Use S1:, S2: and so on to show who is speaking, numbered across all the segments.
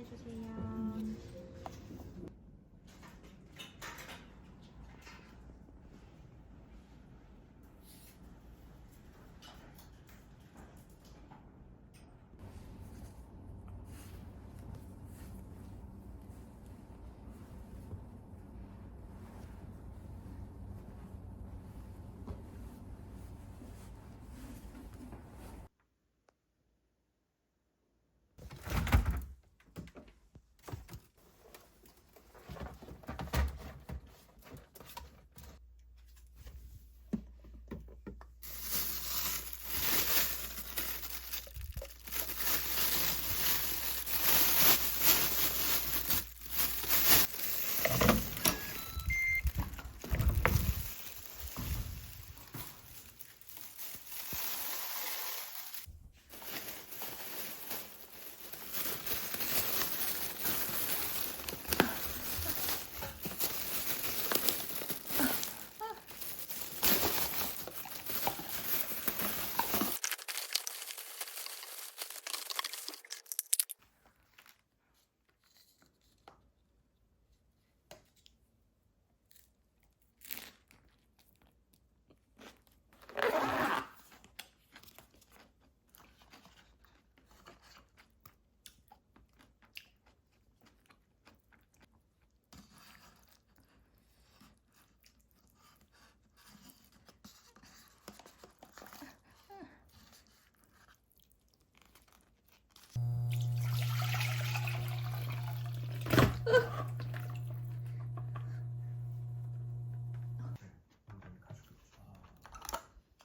S1: 한번 해주세요.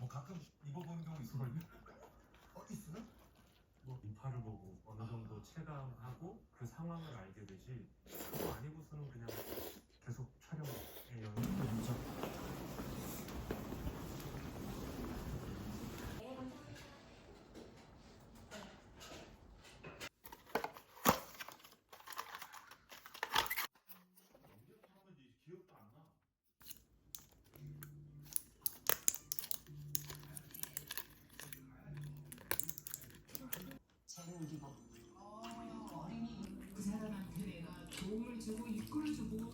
S2: 뭐 가끔 입어보는 경우 있을걸요? 어 있어요?
S3: 뭐 인파를 보고 어느 정도 체감하고 그 상황을 알게 되지 그거 아니고서는 그냥 계속 촬영에 영향을
S2: 진짜
S4: 그 사람한테 내가 도움을 주고 이끌어주고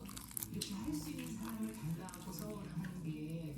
S4: 이렇게 할 수 있는 사람을 달라고서 하는 게이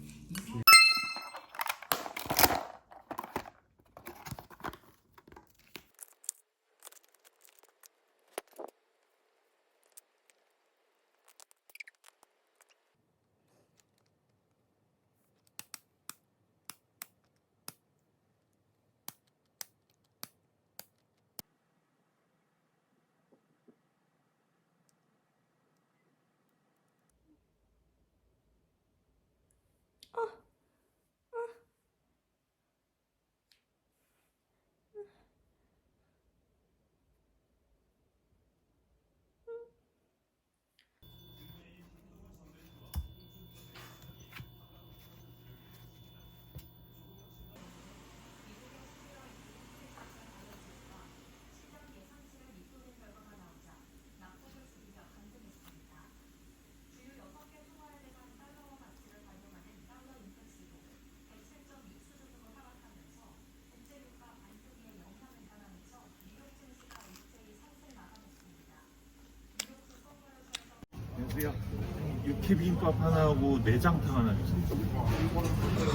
S4: 사람
S2: 연수야 육회 비빔밥 하나하고 내장탕 하나 주세요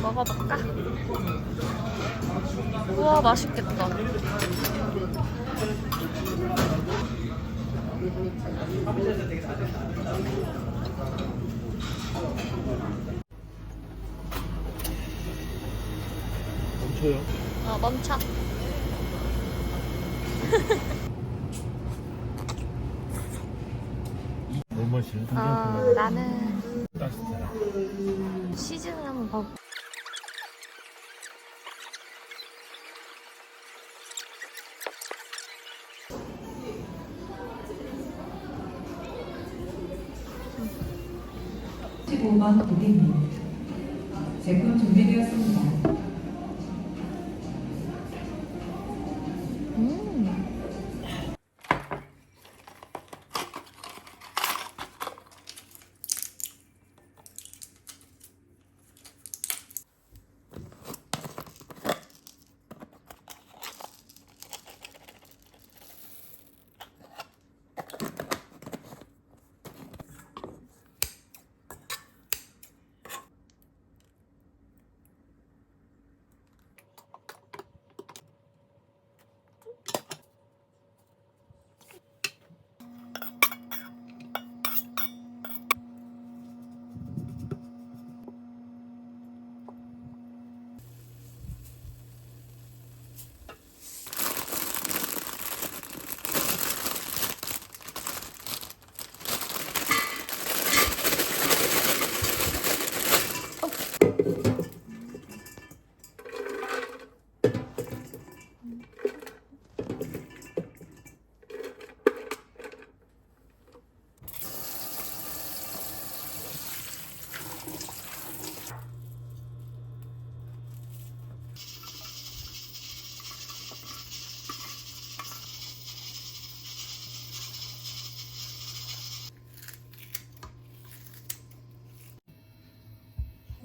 S1: 먹어볼까? 우와 맛있겠다.
S2: 멈춰요
S1: 어 멈춰.
S2: 뭘 마시는
S1: 어 나는
S2: 따뜻해
S1: 시즌을 한번 봐.
S4: 오만 고객님 제품 준비되었습니다.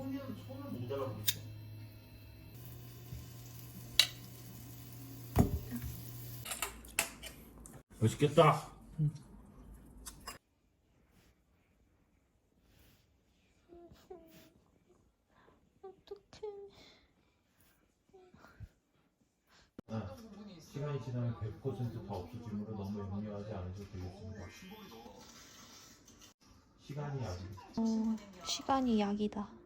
S2: 손은 손을 못 잘라보겠어. 맛있겠다. 시간이 지나면 100%다 없어지므로 너무 염려하지 않으셔도 되겠습니다. 시간이 아직
S1: 어, 시간이 약이다.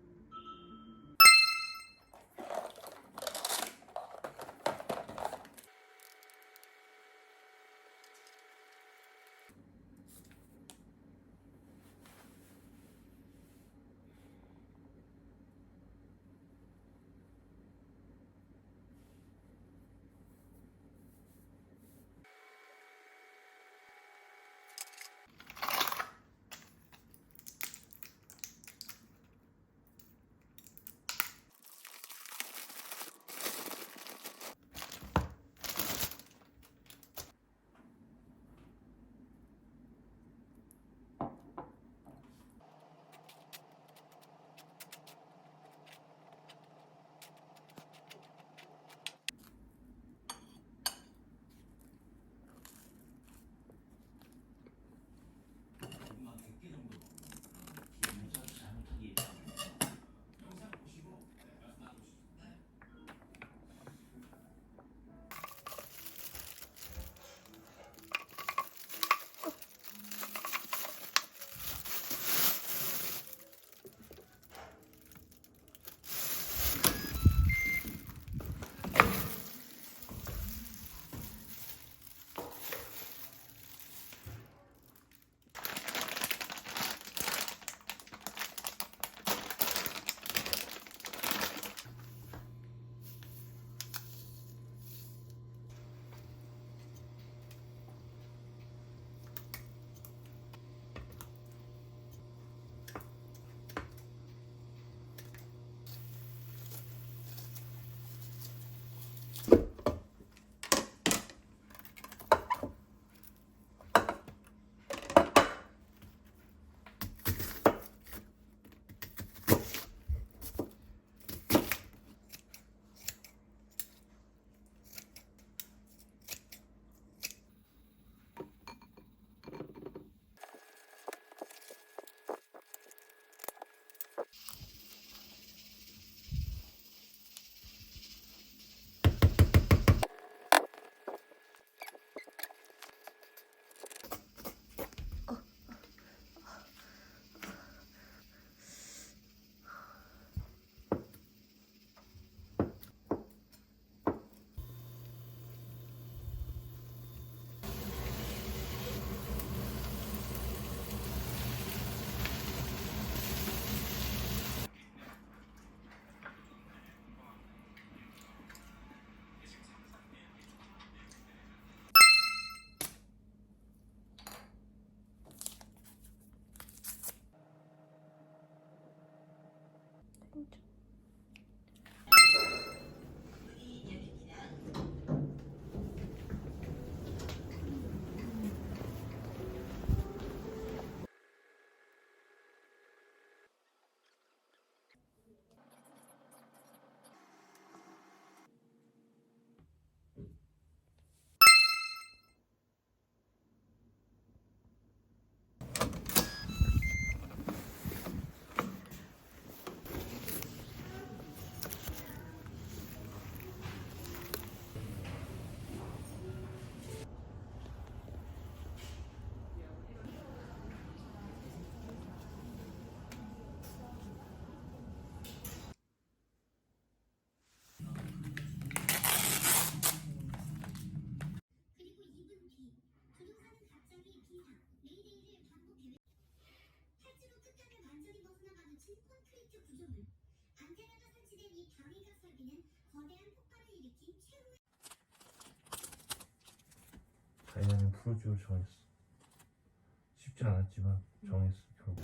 S5: 마주친 콘크리트 구조물 안테나가 설치된 이 경위각 설비는 거대한 폭발을 일으킨 최후의
S2: 다이나는 프로듀오를 정했어. 쉽지 않았지만 정했어 결국.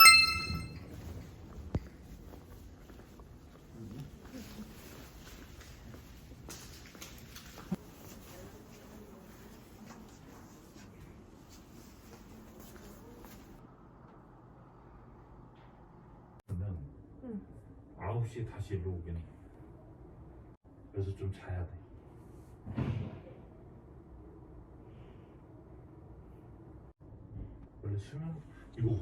S3: 그러면
S1: 응.
S3: 9시
S2: 9시에 다시 일로 오긴 해. 그래서 좀 자야 돼. 원래 수면 이거